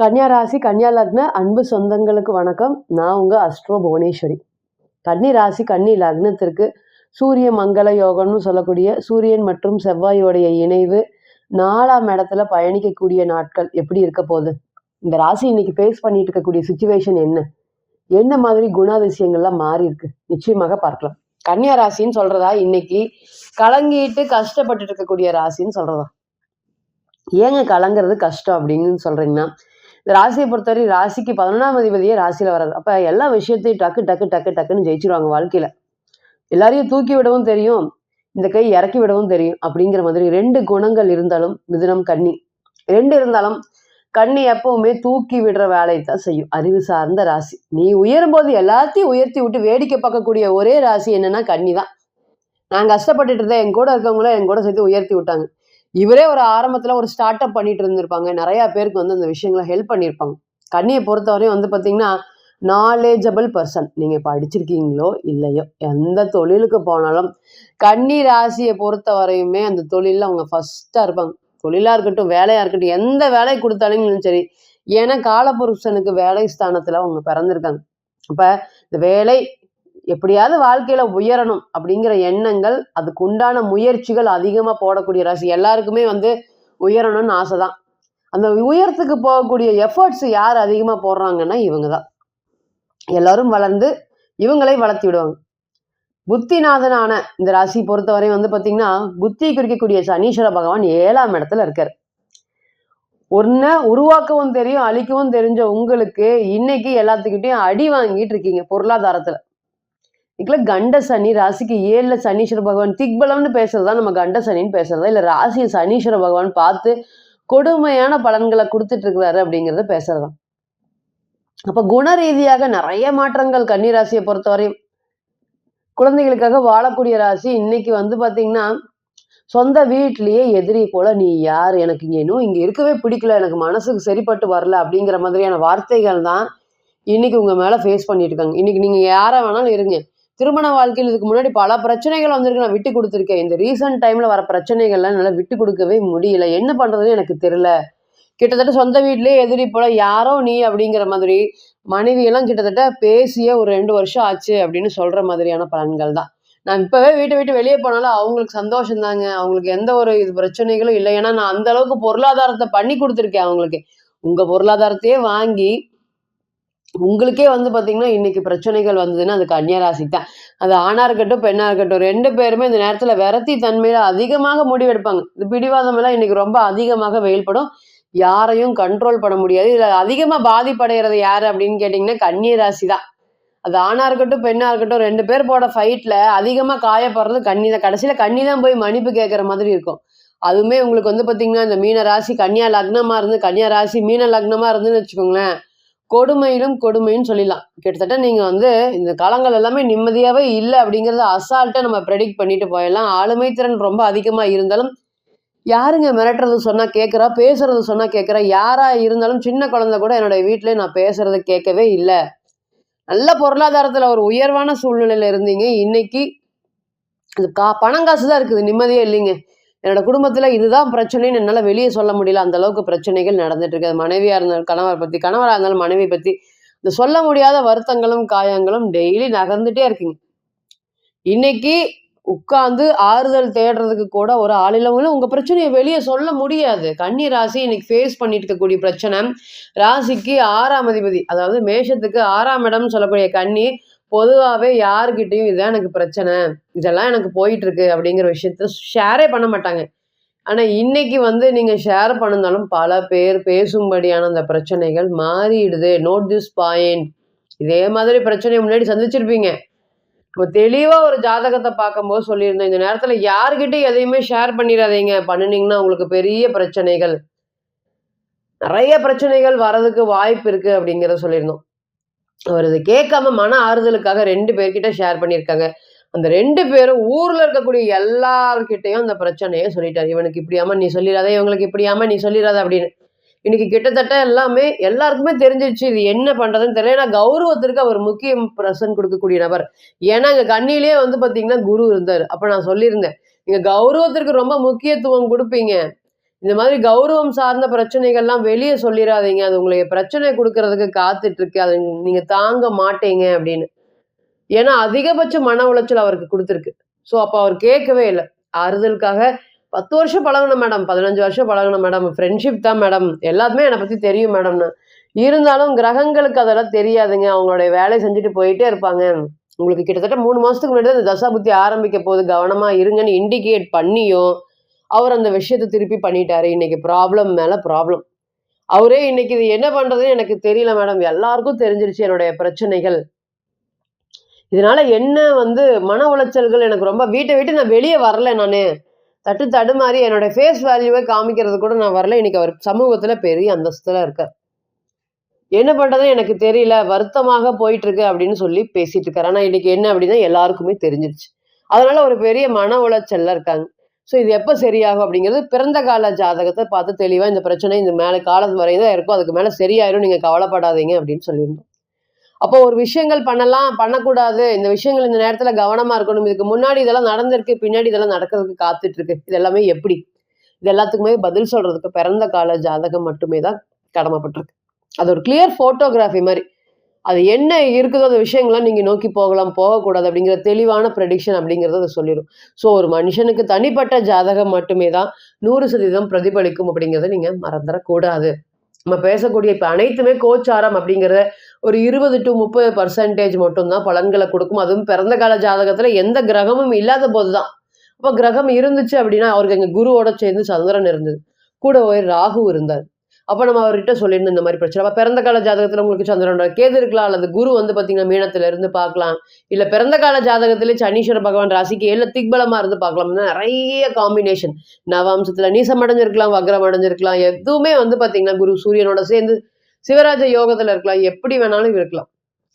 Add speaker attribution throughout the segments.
Speaker 1: கன்னியா ராசி கன்னியா லக்ன அன்பு சொந்தங்களுக்கு வணக்கம். நான் உங்கள் அஸ்ட்ரோ புவனேஸ்வரி. கன்னி ராசி கன்னி லக்னத்திற்கு சூரிய மங்கள யோகம்னு சொல்லக்கூடிய சூரியன் மற்றும் செவ்வாயோடைய இணைவு நாலாம் இடத்துல பயணிக்கக்கூடிய நாட்கள் எப்படி இருக்க போகுது? இந்த ராசி இன்னைக்கு ஃபேஸ் பண்ணிட்டு இருக்கக்கூடிய சுச்சுவேஷன் என்ன? என்ன மாதிரி குணாதிசயங்கள்லாம் மாறி இருக்கு? நிச்சயமாக பார்க்கலாம். கன்னியா ராசின்னு சொல்றதா? இன்னைக்கு கலங்கிட்டு கஷ்டப்பட்டு இருக்கக்கூடிய ராசின்னு சொல்றதா? ஏங்க கலங்குறது கஷ்டம் அப்படின்னு சொல்றீங்கன்னா இந்த ராசியை பொறுத்தவரை ராசிக்கு பதினொன்றாம் அதிபதியே ராசியில் வர்றது அப்போ எல்லா விஷயத்தையும் டக்கு டக்கு டக்கு டக்குன்னு ஜெயிச்சிருவாங்க வாழ்க்கையில். எல்லாரையும் தூக்கி விடவும் தெரியும் இந்த கை இறக்கி விடவும் தெரியும் அப்படிங்கிற மாதிரி ரெண்டு குணங்கள் இருந்தாலும் மிதுனம் கண்ணி ரெண்டு இருந்தாலும் கண்ணி எப்பவுமே தூக்கி விடுற வேலையை தான் செய்யும். அறிவு சார்ந்த ராசி. நீ உயரும் போது எல்லாத்தையும் உயர்த்தி விட்டு வேடிக்கை பார்க்கக்கூடிய ஒரே ராசி என்னன்னா கண்ணி தான். நான் கஷ்டப்பட்டுட்டு இருந்தேன் என் கூட இருக்கவங்கள என் கூட சேர்த்து உயர்த்தி விட்டாங்க. இவரே ஒரு ஆரம்பத்தில் ஒரு ஸ்டார்ட் அப் பண்ணிட்டு இருந்திருப்பாங்க. நிறையா பேருக்கு வந்து அந்த விஷயங்களை ஹெல்ப் பண்ணியிருப்பாங்க. கண்ணியை பொறுத்தவரையும் வந்து பார்த்தீங்கன்னா நாலேஜபிள் பர்சன் நீங்கள் படிச்சிருக்கீங்களோ இல்லையோ எந்த தொழிலுக்கு போனாலும் கன்னி ராசியை பொறுத்த வரையுமே அந்த தொழிலில் அவங்க ஃபஸ்ட்டாக இருப்பாங்க. தொழிலாக இருக்கட்டும் வேலையாக இருக்கட்டும் எந்த வேலை கொடுத்தாலும் சரி ஏன்னா காலபுருஷனுக்கு வேலை ஸ்தானத்தில் அவங்க பிறந்திருக்காங்க. அப்போ இந்த வேலை எப்படியாவது வாழ்க்கையில உயரணும் அப்படிங்கிற எண்ணங்கள் அதுக்கு உண்டான முயற்சிகள் அதிகமா போடக்கூடிய ராசி. எல்லாருக்குமே வந்து உயரணும்னு ஆசைதான். அந்த உயரத்துக்கு போகக்கூடிய எஃபர்ட்ஸ் யார் அதிகமா போடுறாங்கன்னா இவங்க தான் எல்லாரும் வளர்ந்து இவங்களை வளர்த்தி விடுவாங்க. புத்திநாதனான இந்த ராசி பொறுத்தவரை வந்து பாத்தீங்கன்னா புத்தி குறிக்கக்கூடிய சனீஸ்வர பகவான் ஏழாம் இடத்துல இருக்கார். ஒன்ன உருவாக்கவும் தெரியும் அழிக்கவும் தெரிஞ்ச உங்களுக்கு இன்னைக்கு எல்லாத்துக்கிட்டையும் அடி வாங்கிட்டு இருக்கீங்க பொருளாதாரத்துல. இதுல கண்ட சனி ராசிக்கு ஏழில் சனீஸ்வர பகவான் திக்பலம்னு பேசுறதா நம்ம கண்ட சனின்னு பேசுறதா? இல்லை ராசியை சனீஸ்வர பகவான் பார்த்து கொடுமையான பலன்களை கொடுத்துட்டு இருக்கிறாரு அப்படிங்கிறத பேசுறதா அப்ப குண ரீதியாக நிறைய மாற்றங்கள் கன்னி ராசியை பொறுத்தவரையும். குழந்தைகளுக்காக வாழக்கூடிய ராசி இன்னைக்கு வந்து பாத்தீங்கன்னா சொந்த வீட்லயே எதிரி போல நீ யார்? எனக்கு இங்க இன்னும் இங்க இருக்கவே பிடிக்கல. எனக்கு மனசுக்கு சரிப்பட்டு வரல. அப்படிங்கிற மாதிரியான வார்த்தைகள் தான் இன்னைக்கு உங்க மேல ஃபேஸ் பண்ணிட்டு இருக்காங்க. இன்னைக்கு நீங்க யாரை வேணாலும் இருங்க. திருமண வாழ்க்கையில் இதுக்கு முன்னாடி பல பிரச்சனைகள் வந்திருக்கு. நான் விட்டு கொடுத்துருக்கேன். இந்த ரீசன்ட் டைமில் வர பிரச்சனைகள்லாம் என்னால் விட்டு கொடுக்கவே முடியல. என்ன பண்ணுறதுன்னு எனக்கு தெரில கிட்டத்தட்ட சொந்த வீட்லேயே எதிரி போல யாரோ நீ அப்படிங்கிற மாதிரி மனைவியெல்லாம் கிட்டத்தட்ட பேசிய ஒரு ரெண்டு வருஷம் ஆச்சு அப்படின்னு சொல்கிற மாதிரியான பலன்கள் தான். நான் இப்போவே வீட்டை விட்டு வெளியே போனாலும் அவங்களுக்கு சந்தோஷம் தாங்க அவங்களுக்கு எந்த ஒரு இது பிரச்சனைகளும் இல்லை. ஏன்னா நான் அந்த அளவுக்கு பொருளாதாரத்தை பண்ணி கொடுத்துருக்கேன் அவங்களுக்கு. உங்கள் பொருளாதாரத்தையே வாங்கி உங்களுக்கே வந்து பார்த்தீங்கன்னா இன்னைக்கு பிரச்சனைகள் வந்ததுன்னா அது கன்னியராசி தான் அது ஆணா இருக்கட்டும் பெண்ணா இருக்கட்டும் ரெண்டு பேருமே இந்த நேரத்துல விரத்தி தன்மையில அதிகமாக முடிவெடுப்பாங்க. இந்த பிடிவாதம் எல்லாம் இன்னைக்கு ரொம்ப அதிகமாக வெயில்படும். யாரையும் கண்ட்ரோல் பண்ண முடியாது. இதுல அதிகமா பாதிப்படைகிறது யாரு அப்படின்னு கேட்டீங்கன்னா கன்னியராசி தான் அது ஆணா இருக்கட்டும் பெண்ணா இருக்கட்டும் ரெண்டு பேர் போட ஃபைட்ல அதிகமா காயப்படுறது கண்ணி தான். கடைசியில கண்ணி தான் போய் மன்னிப்பு கேட்கற மாதிரி இருக்கும். அதுவுமே உங்களுக்கு வந்து பாத்தீங்கன்னா இந்த மீன ராசி கன்னியா லக்னமா இருந்து கன்னியா ராசி மீன லக்னமா இருந்துன்னு வச்சுக்கோங்களேன். கொடுமையிலும் கொடுமைன்னு சொல்லிடலாம். கிட்டத்தட்ட நீங்கள் வந்து இந்த காலங்கள் எல்லாமே நிம்மதியாகவே இல்லை அப்படிங்கிறத அசால்ட்டாக நம்ம ப்ரெடிக்ட் பண்ணிட்டு போயிடலாம். ஆளுமை திறன் ரொம்ப அதிகமாக இருந்தாலும் யாருங்க மிரட்டுறது சொன்னால் கேட்குறா பேசுறது சொன்னால் கேட்குறா? யாராக இருந்தாலும் சின்ன குழந்தை கூட என்னோட வீட்டிலே நான் பேசுறது கேட்கவே இல்லை. நல்ல பொருளாதாரத்தில் ஒரு உயர்வான சூழ்நிலையில் இருந்தீங்க. இன்னைக்கு இது கா பணம் காசு தான் இருக்குது. நிம்மதியே இல்லைங்க. என்னோட குடும்பத்தில் இதுதான் பிரச்சனைன்னு என்னால் வெளியே சொல்ல முடியல. அந்த அளவுக்கு பிரச்சனைகள் நடந்துட்டு இருக்கு அது இருந்தாலும் கணவர் பற்றி கணவராக இருந்தாலும் மனைவி பற்றி இந்த சொல்ல முடியாத வருத்தங்களும் காயங்களும் டெய்லி நகர்ந்துட்டே இருக்குங்க. இன்னைக்கு உட்கார்ந்து ஆறுதல் தேடுறதுக்கு கூட ஒரு ஆள் இல்லவங்களும் உங்கள் பிரச்சனையை வெளியே சொல்ல முடியாது. கன்னி ராசி இன்னைக்கு ஃபேஸ் பண்ணிட்டு இருக்கக்கூடிய பிரச்சனை. ராசிக்கு ஆறாம் அதிபதி அதாவது மேஷத்துக்கு ஆறாம் இடம்னு சொல்லக்கூடிய கன்னி பொதுவாகவே யாருக்கிட்டையும் இதான் எனக்கு பிரச்சனை இதெல்லாம் எனக்கு போயிட்டு இருக்கு அப்படிங்கிற விஷயத்த ஷேரே பண்ண மாட்டாங்க. ஆனால் இன்னைக்கு வந்து நீங்கள் ஷேர் பண்ணிருந்தாலும் பல பேர் பேசும்படியான அந்த பிரச்சனைகள் மாறிடுது. நோட் திஸ் பாயிண்ட் இதே மாதிரி பிரச்சனையை முன்னாடி சந்திச்சிருப்பீங்க. இப்போ தெளிவாக ஒரு ஜாதகத்தை பார்க்கும்போது சொல்லியிருந்தேன். இந்த நேரத்தில் யாருக்கிட்டையும் எதையுமே ஷேர் பண்ணிடாதீங்க. பண்ணினீங்கன்னா உங்களுக்கு பெரிய பிரச்சனைகள் நிறைய பிரச்சனைகள் வர்றதுக்கு வாய்ப்பு இருக்குது அப்படிங்கிறத சொல்லியிருந்தோம். அவர் இதை கேட்காம மன ஆறுதலுக்காக ரெண்டு பேர்கிட்ட ஷேர் பண்ணியிருக்காங்க. அந்த ரெண்டு பேரும் ஊரில் இருக்கக்கூடிய எல்லார்கிட்டையும் அந்த பிரச்சனையை சொல்லிட்டார். இவனுக்கு இப்படியாம நீ சொல்லிடாத இவங்களுக்கு இப்படியாம நீ சொல்லிடாத அப்படின்னு. இன்னைக்கு கிட்டத்தட்ட எல்லாமே எல்லாருக்குமே தெரிஞ்சிருச்சு இது என்ன பண்ணுறதுன்னு தெரியல. ஏன்னா கௌரவத்திற்கு அவர் முக்கிய பிரசன் கொடுக்கக்கூடிய நபர். ஏன்னா இங்கே கண்ணிலேயே வந்து பார்த்தீங்கன்னா குரு இருந்தார். அப்போ நான் சொல்லியிருந்தேன் நீங்கள் கௌரவத்திற்கு ரொம்ப முக்கியத்துவம் கொடுப்பீங்க. இந்த மாதிரி கௌரவம் சார்ந்த பிரச்சனைகள்லாம் வெளியே சொல்லிடாதீங்க அது உங்களுக்கு பிரச்சனை கொடுக்கறதுக்கு காத்துட்டு இருக்கு அது நீங்க தாங்க மாட்டீங்க அப்படின்னு. ஏன்னா அதிகபட்ச மன உளைச்சல் அவருக்கு கொடுத்துருக்கு. ஸோ அப்போ அவர் கேட்கவே இல்லை. ஆறுதலுக்காக பத்து வருஷம் பழகணும் மேடம் பதினஞ்சு வருஷம் பழகணும் மேடம் ஃப்ரெண்ட்ஷிப் தான் மேடம். எல்லாத்துமே என்னை பற்றி தெரியும் மேடம்னு இருந்தாலும் கிரகங்களுக்கு அதெல்லாம் தெரியாதுங்க. அவங்களுடைய வேலையை செஞ்சுட்டு போயிட்டே இருப்பாங்க. உங்களுக்கு கிட்டத்தட்ட மூணு மாசத்துக்கு முன்னாடி தான் இந்த தசாபுத்தி ஆரம்பிக்க போது கவனமா இருங்கன்னு இண்டிகேட் பண்ணியும் அவர் அந்த விஷயத்தை திருப்பி பண்ணிட்டாரு. இன்னைக்கு ப்ராப்ளம் மேலே ப்ராப்ளம் அவரே இன்னைக்கு இது என்ன பண்ணுறதுன்னு எனக்கு தெரியல மேடம் எல்லாருக்கும் தெரிஞ்சிருச்சு என்னுடைய பிரச்சனைகள். இதனால என்ன வந்து மன உளைச்சல்கள் எனக்கு ரொம்ப வீட்டை விட்டு நான் வெளியே வரல நான். தட்டு தடுமாறி என்னோட ஃபேஸ் வேல்யூவை காமிக்கிறது கூட நான் வரல. இன்னைக்கு அவர் சமூகத்தில் பெரிய அந்தஸ்தில் இருக்கார். என்ன பண்றதுன்னு எனக்கு தெரியல. வருத்தமாக போயிட்டு இருக்கு அப்படின்னு சொல்லி பேசிட்டு இருக்காரு ஆனால் இன்னைக்கு என்ன அப்படின்னா எல்லாருக்குமே தெரிஞ்சிருச்சு. அதனால ஒரு பெரிய மன உளைச்சல்ல இருக்காங்க. ஸோ இது எப்போ சரியாகும் அப்படிங்கிறது பிறந்த கால ஜாதகத்தை பார்த்து தெளிவாக இந்த பிரச்சனை இந்த மேலே காலம் வரை தான் இருக்கும். அதுக்கு மேலே சரியாயிரும். நீங்கள் கவலைப்படாதீங்க அப்படின்னு சொல்லியிருந்தோம். அப்போ ஒரு விஷயங்கள் பண்ணலாம் பண்ணக்கூடாது. இந்த விஷயங்கள் இந்த நேரத்தில் கவனமாக இருக்கணும். இதுக்கு முன்னாடி இதெல்லாம் நடந்திருக்கு பின்னாடி இதெல்லாம் நடக்கிறதுக்கு காத்துட்ருக்கு. இது எல்லாமே எப்படி? இது எல்லாத்துக்குமே பதில் சொல்கிறதுக்கு பிறந்த கால ஜாதகம் மட்டுமே தான் கடமைப்பட்டிருக்கு. அது ஒரு கிளியர் ஃபோட்டோகிராஃபி மாதிரி. அது என்ன இருக்குதோ அந்த விஷயங்கள்லாம் நீங்கள் நோக்கி போகலாம் போகக்கூடாது அப்படிங்கிற தெளிவான ப்ரெடிக்ஷன் அப்படிங்கிறத அதை சொல்லிடும். ஸோ ஒரு மனுஷனுக்கு தனிப்பட்ட ஜாதகம் மட்டுமே தான் நூறு சதவீதம் பிரதிபலிக்கும் அப்படிங்கிறத நீங்கள் மறந்துடக்கூடாது. நம்ம பேசக்கூடிய இப்போ அனைத்துமே கோச்சாரம் அப்படிங்கிறத ஒரு இருபது டு முப்பது பர்சன்டேஜ் மட்டும்தான் பலன்களை கொடுக்கும். அதுவும் பிறந்த கால ஜாதகத்தில் எந்த கிரகமும் இல்லாத போது தான் அப்போ கிரகம் இருந்துச்சு அப்படின்னா அவருக்கு எங்கள் குருவோட சேர்ந்து சந்திரன் இருந்தது. கூட ஒரு ராகு இருந்தார். அப்போ நம்ம அவர்கிட்ட சொல்லியிருந்தோம் இந்த மாதிரி பிரச்சனை. அப்போ பிறந்த கால ஜாதகத்தில் உங்களுக்கு சந்திரனோட கேது இருக்கலாம் அல்லது குரு வந்து பார்த்தீங்கன்னா மீனத்துல இருந்து பார்க்கலாம். இல்லை பிறந்த கால ஜாதகத்திலே சனீஸ்வர பகவான் ராசிக்கு ஏழு திக்பலமாக இருந்து பார்க்கலாம். நிறைய காம்பினேஷன் நவாம்சத்தில் நீசம் அடைஞ்சிருக்கலாம் வக்ரம் அடைஞ்சிருக்கலாம். எதுவுமே வந்து பார்த்தீங்கன்னா குரு சூரியனோட சேர்ந்து சிவராஜ யோகத்தில் இருக்கலாம். எப்படி வேணாலும் இருக்கலாம்.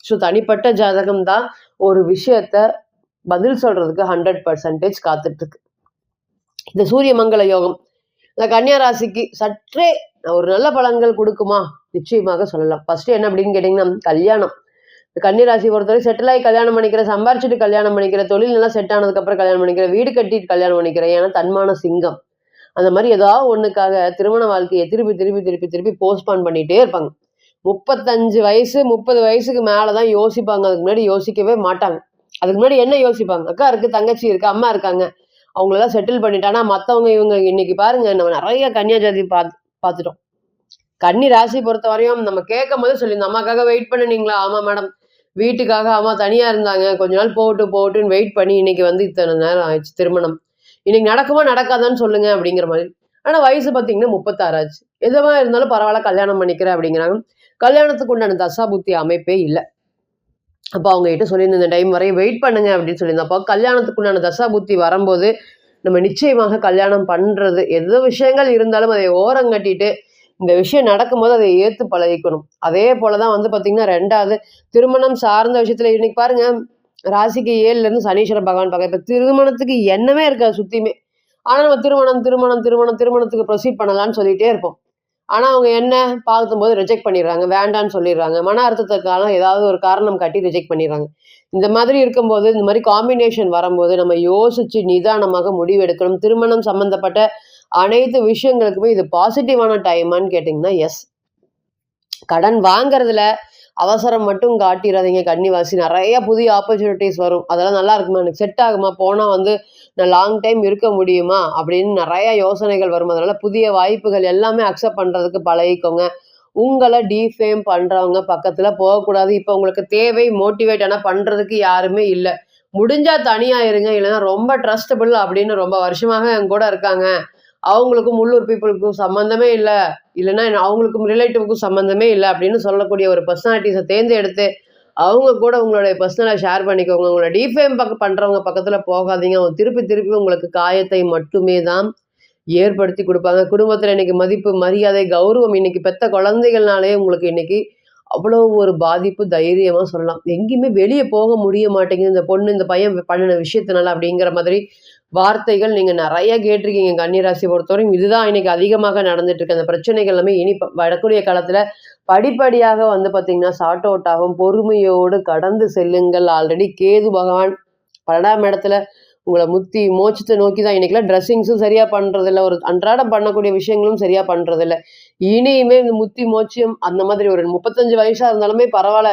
Speaker 1: ஸோ தனிப்பட்ட ஜாதகம் தான் ஒரு விஷயத்த பதில் சொல்றதுக்கு ஹண்ட்ரட் பர்சன்டேஜ் காத்துட்டு இருக்கு. இந்த சூரிய மங்கள யோகம். இந்த கன்னியா ராசிக்கு சற்றே ஒரு நல்ல பலன்கள் கொடுக்குமா? நிச்சயமாக சொல்லலாம். ஃபர்ஸ்ட் என்ன அப்படின்னு கேட்டிங்கன்னா கல்யாணம். இந்த கன்னி ராசி பொறுத்தவரை செட்டில் ஆகி கல்யாணம் பண்ணிக்கிற சம்பாரிச்சுட்டு கல்யாணம் பண்ணிக்கிற தொழில் நல்லா செட் ஆனதுக்கப்புறம் கல்யாணம் பண்ணிக்கிற வீடு கட்டிட்டு கல்யாணம் பண்ணிக்கிற ஏன்னா தன்மான சிங்கம். அந்த மாதிரி ஏதாவது ஒன்றுக்காக திருமண வாழ்க்கையை திருப்பி திருப்பி திருப்பி திருப்பி போஸ்ட்பான் பண்ணிகிட்டே இருப்பாங்க. முப்பத்தஞ்சு வயசு முப்பது வயசுக்கு மேலே தான் யோசிப்பாங்க. அதுக்கு முன்னாடி யோசிக்கவே மாட்டாங்க. அதுக்கு முன்னாடி என்ன யோசிப்பாங்க? அக்கா இருக்குது தங்கச்சி இருக்குது அம்மா இருக்காங்க. அவங்களெல்லாம் செட்டில் பண்ணிட்டானா மற்றவங்க இவங்க இன்னைக்கு பாருங்க நம்ம நிறைய கன்னியாஜாதி பார்த்து பார்த்துட்டோம் கன்னி ராசி பொறுத்த வரையும் நம்ம கேட்கும் போது சொல்லியிருந்தோம் அம்மாக்காக வெயிட் பண்ணுனீங்களா? ஆமா மேடம் வீட்டுக்காக அம்மா தனியா இருந்தாங்க. கொஞ்ச நாள் போட்டு போட்டுன்னு வெயிட் பண்ணி இன்னைக்கு வந்து இத்தனை நேரம் ஆயிடுச்சு திருமணம். இன்னைக்கு நடக்குமா நடக்காதான்னு சொல்லுங்க அப்படிங்கிற மாதிரி. ஆனா வயசு பார்த்தீங்கன்னா முப்பத்தாறு ஆச்சு. எதுவா இருந்தாலும் பரவாயில்ல கல்யாணம் பண்ணிக்கிறேன் அப்படிங்கிறாங்க. கல்யாணத்துக்கு உண்டான தசா புத்தி அமைப்பே இல்லை. அப்போ அவங்க கிட்ட சொல்லியிருந்த இந்த டைம் வரையும் வெயிட் பண்ணுங்க அப்படின்னு சொல்லியிருந்தேன். அப்போ கல்யாணத்துக்கு உண்டான தசா புத்தி வரும்போது நம்ம நிச்சயமாக கல்யாணம் பண்ணுறது எந்த விஷயங்கள் இருந்தாலும் அதை ஓரங்கட்டிட்டு இந்த விஷயம் நடக்கும்போது அதை ஏற்று பழகிக்கணும். அதே போலதான் வந்து பார்த்திங்கன்னா ரெண்டாவது திருமணம் சார்ந்த விஷயத்தில் இன்னைக்கு பாருங்கள் ராசிக்கு ஏழுலேருந்து இருந்து சனீஸ்வர பகவான் பார்க்க இப்போ திருமணத்துக்கு என்னமே இருக்காது சுற்றியுமே ஆனால் நம்ம திருமணம் திருமணம் திருமணம் திருமணத்துக்கு ப்ரொசீட் பண்ணலாம்னு சொல்லிகிட்டே இருப்போம். ஆனால் அவங்க என்ன பார்க்கும்போது ரிஜெக்ட் பண்ணிடுறாங்க வேண்டான்னு சொல்லிடுறாங்க. மன அர்த்தத்துக்கான ஏதாவது ஒரு காரணம் காட்டி ரிஜெக்ட் பண்ணிடுறாங்க. இந்த மாதிரி இருக்கும்போது இந்த மாதிரி காம்பினேஷன் வரும்போது நம்ம யோசிச்சு நிதானமாக முடிவெடுக்கணும். திருமணம் சம்மந்தப்பட்ட அனைத்து விஷயங்களுக்குமே இது பாசிட்டிவான டைமான்னு கேட்டிங்கன்னா எஸ் கடன் வாங்குறதுல அவசரம் மட்டும் காட்டிடாதீங்க கன்னிவாசி நிறைய புதிய ஆப்பர்ச்சுனிட்டிஸ் வரும். அதெல்லாம் நல்லா இருக்குமா? எனக்கு செட் ஆகுமா? போனால் வந்து நான் லாங் டைம் இருக்க முடியுமா? அப்படின்னு நிறைய யோசனைகள் வரும். அதனால புதிய வாய்ப்புகள் எல்லாமே அக்செப்ட் பண்ணுறதுக்கு பழகிக்கோங்க. உங்களை டீஃபேம் பண்ணுறவங்க பக்கத்தில் போகக்கூடாது. இப்போ உங்களுக்கு தேவை மோட்டிவேட் ஆனால் பண்ணுறதுக்கு யாருமே இல்லை. முடிஞ்சா தனியாக இருங்க. இல்லைன்னா ரொம்ப ட்ரஸ்டபிள் அப்படின்னு ரொம்ப வருஷமாக என் கூட இருக்காங்க. அவங்களுக்கும் உள்ளூர் பீப்புளுக்கும் சம்மந்தமே இல்லை. இல்லைன்னா அவங்களுக்கும் ரிலேட்டிவ்க்கும் சம்மந்தமே இல்லை அப்படின்னு சொல்லக்கூடிய ஒரு பர்சனாலிட்டிஸை தேர்ந்தெடுத்து அவங்க கூட உங்களுடைய பர்சனலை ஷேர் பண்ணிக்கோங்க. உங்களை டிஃபேம் பக்கம் பண்ணுறவங்க பக்கத்தில் போகாதீங்க. அவங்க திருப்பி திருப்பி உங்களுக்கு காயத்தை மட்டுமே தான் ஏற்படுத்தி கொடுப்பாங்க. குடும்பத்தில் இன்னைக்கு மதிப்பு மரியாதை கௌரவம் இன்றைக்கி பெற்ற குழந்தைகள்னாலே உங்களுக்கு இன்றைக்கி அவ்வளோ ஒரு பாதிப்பு தைரியமாக சொல்லலாம். எங்கேயுமே வெளியே போக முடிய மாட்டேங்குது. இந்த பொண்ணு இந்த பையன் பண்ணின விஷயத்தினால அப்படிங்கிற மாதிரி வார்த்தைகள் நீங்கள் நிறைய கேட்டிருக்கீங்க. கன்னிராசி பொறுத்தவரையும் இதுதான் இன்னைக்கு அதிகமாக நடந்துட்டு இருக்கு. அந்த பிரச்சனைகள் எல்லாமே இனி வரக்கூடிய காலத்தில் படிப்படியாக வந்து பார்த்தீங்கன்னா சார்ட் அவுட் ஆகும். பொறுமையோடு கடந்து செல்லுங்கள். ஆல்ரெடி கேது பகவான் பன்னெண்டாம் இடத்துல உங்களை முத்தி மோச்சத்தை நோக்கி தான் இன்றைக்கெலாம் ட்ரெஸ்ஸிங்ஸும் சரியாக பண்ணுறதில்ல ஒரு அன்றாடம் பண்ணக்கூடிய விஷயங்களும் சரியாக பண்ணுறதில்ல இனியுமே இந்த முத்தி மோச்சியம் அந்த மாதிரி ஒரு முப்பத்தஞ்சு வயசாக இருந்தாலுமே பரவாயில்ல.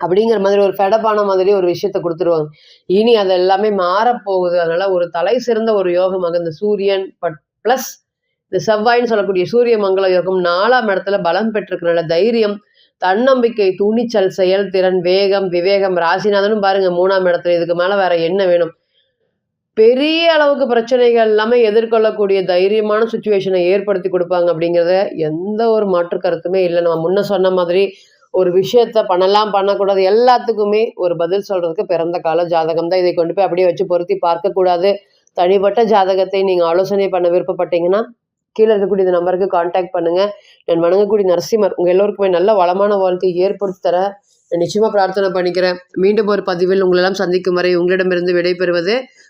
Speaker 1: அப்படிங்கிற மாதிரி ஒரு ஃபெடப்பான மாதிரி ஒரு விஷயத்த கொடுத்துருவாங்க. இனி அது எல்லாமே மாறப்போகுது. அதனால ஒரு தலை சிறந்த ஒரு யோகமாக இந்த சூரியன் பட் ப்ளஸ் இந்த செவ்வாய்ன்னு சொல்லக்கூடிய சூரிய மங்கள யோகம் நாலாம் இடத்துல பலம் பெற்றிருக்கிறனால தைரியம் தன்னம்பிக்கை துணிச்சல் செயல்திறன் வேகம் விவேகம் ராசிநாதனும் பாருங்க மூணாம் இடத்துல இதுக்கு மேல வேற என்ன வேணும்? பெரிய அளவுக்கு பிரச்சனைகள் எல்லாமே எதிர்கொள்ளக்கூடிய தைரியமான சுச்சுவேஷனை ஏற்படுத்தி கொடுப்பாங்க அப்படிங்கிறத எந்த ஒரு மாற்று கருத்துமே இல்லை. நம்ம முன்ன சொன்ன மாதிரி ஒரு விஷயத்த பண்ணலாம் பண்ணக்கூடாது எல்லாத்துக்குமே ஒரு பதில் சொல்றதுக்கு பிறந்த கால ஜாதகம் தான். இதை கொண்டு போய் அப்படியே வச்சு பொருத்தி பார்க்கக்கூடாது தனிப்பட்ட ஜாதகத்தை நீங்கள் ஆலோசனை பண்ண விருப்பப்பட்டீங்கன்னா கீழே இருக்கக்கூடிய இந்த நம்பருக்கு காண்டாக்ட் பண்ணுங்க. நான் வணங்கக்கூடிய நரசிம்மர் உங்கள் எல்லோருக்குமே நல்ல வளமான வாழ்க்கை ஏற்படுத்தி தர நான் நிச்சயமாக பிரார்த்தனை பண்ணிக்கிறேன். மீண்டும் ஒரு பதிவில் உங்களெல்லாம் சந்திக்கும் வரை உங்களிடமிருந்து விடைபெறுவது